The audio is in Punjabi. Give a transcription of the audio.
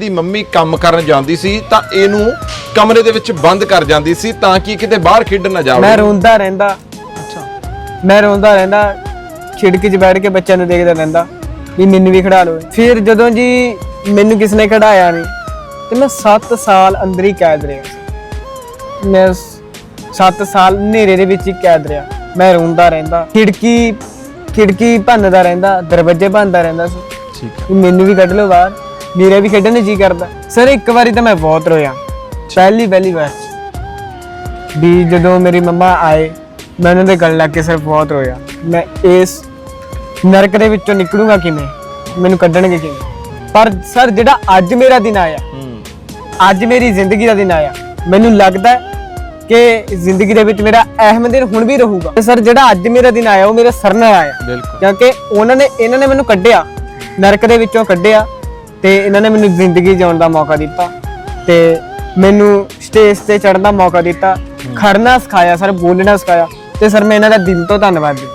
ਦੀ ਮੰਮੀ ਕੰਮ ਕਰਨ ਜਾਂਦੀ ਸੀ ਤਾਂ ਇਹਨੂੰ ਕਮਰੇ ਦੇ ਵਿੱਚ ਬੰਦ ਕਰ ਜਾਂਦੀ ਸੀ ਤਾਂ ਕਿ ਕਿਤੇ ਬਾਹਰ ਖੇਡਣ ਨਾ ਜਾਵੇ। ਮੈਂ ਰੋਂਦਾ ਰਹਿੰਦਾ। ਅੱਛਾ। ਮੈਂ ਰੋਂਦਾ ਰਹਿੰਦਾ ਖਿੜਕੀ 'ਚ ਬੈਠ ਕੇ ਬੱਚਿਆਂ ਨੂੰ ਦੇਖਦਾ ਰਹਿੰਦਾ ਵੀ ਮੈਨੂੰ ਵੀ ਖੜਾ ਲਓ। ਫਿਰ ਜਦੋਂ ਜੀ ਮੈਨੂੰ ਕਿਸ ਨੇ ਖੜਾਇਆ ਨਹੀਂ ਤੇ ਮੈਂ 7 ਸਾਲ ਅੰਦਰ ਹੀ ਕੈਦ ਰਿਹਾ ਸੀ। ਮੈਂ 7 ਸਾਲ ਹਨੇਰੇ ਦੇ ਵਿੱਚ ਹੀ ਕੈਦ ਰਿਹਾ। ਮੈਂ ਰੋਂਦਾ ਰਹਿੰਦਾ। ਖਿੜਕੀ ਖਿੜਕੀ ਭੰਨਦਾ ਰਹਿੰਦਾ ਦਰਵਾਜ਼ੇ ਭੰਨਦਾ ਰਹਿੰਦਾ ਸੀ। ਠੀਕ ਵੀ ਮੈਨੂੰ ਵੀ ਕੱਢ ਲਓ ਬਾਹਰ। ਮੇਰਾ ਵੀ ਖੇਡਣ ਨੂੰ ਜੀ ਕਰਦਾ। ਸਰ ਇੱਕ ਵਾਰੀ ਤਾਂ ਮੈਂ ਬਹੁਤ ਰੋਇਆ। ਪਹਿਲੀ ਪਹਿਲੀ ਵਾਰ। ਵੀ ਜਦੋਂ ਮੇਰੀ ਮੰਮਾ ਆਏ ਮੈਂ ਉਹਨਾਂ ਦੇ ਗਲ ਲੱਗ ਕੇ ਸਰ ਬਹੁਤ ਰੋਇਆ। ਮੈਂ ਇਸ ਨਰਕ ਦੇ ਵਿੱਚੋਂ ਨਿਕਲੂੰਗਾ ਕਿਵੇਂ? ਮੈਨੂੰ ਕੱਢਣਗੇ ਕਿਵੇਂ? ਪਰ ਸਰ ਜਿਹੜਾ ਅੱਜ ਮੇਰਾ ਦਿਨ ਆਇਆ ਅੱਜ ਮੇਰੀ ਜ਼ਿੰਦਗੀ ਦਾ ਦਿਨ ਆਇਆ ਮੈਨੂੰ ਲੱਗਦਾ ਕਿ ਜ਼ਿੰਦਗੀ ਦੇ ਵਿੱਚ ਮੇਰਾ ਅਹਿਮ ਦਿਨ ਹੁਣ ਵੀ ਰਹੂਗਾ। ਤੇ ਸਰ ਜਿਹੜਾ ਅੱਜ ਮੇਰਾ ਦਿਨ ਆਇਆ ਉਹ ਮੇਰੇ ਸਰ ਨਾਲ ਆਇਆ। ਬਿਲਕੁਲ। ਕਿਉਂਕਿ ਉਹਨਾਂ ਨੇ ਇਹਨਾਂ ਨੇ ਮੈਨੂੰ ਕੱਢਿਆ। ਨਰਕ ਦੇ ਵਿੱਚੋਂ ਕੱਢਿਆ। ਤੇ ਇਹਨਾਂ ਨੇ ਮੈਨੂੰ ਜ਼ਿੰਦਗੀ ਜਿਉਣ ਦਾ ਮੌਕਾ ਦਿੱਤਾ ਤੇ ਮੈਨੂੰ ਸਟੇਜ ਤੇ ਚੜ੍ਹਨ ਦਾ ਮੌਕਾ ਦਿੱਤਾ। ਖੜਨਾ ਸਿਖਾਇਆ ਸਰ ਬੋਲਣਾ ਸਿਖਾਇਆ ਤੇ ਸਰ ਮੈਂ ਇਹਨਾਂ ਦਾ ਦਿਲ ਤੋਂ ਧੰਨਵਾਦੀ।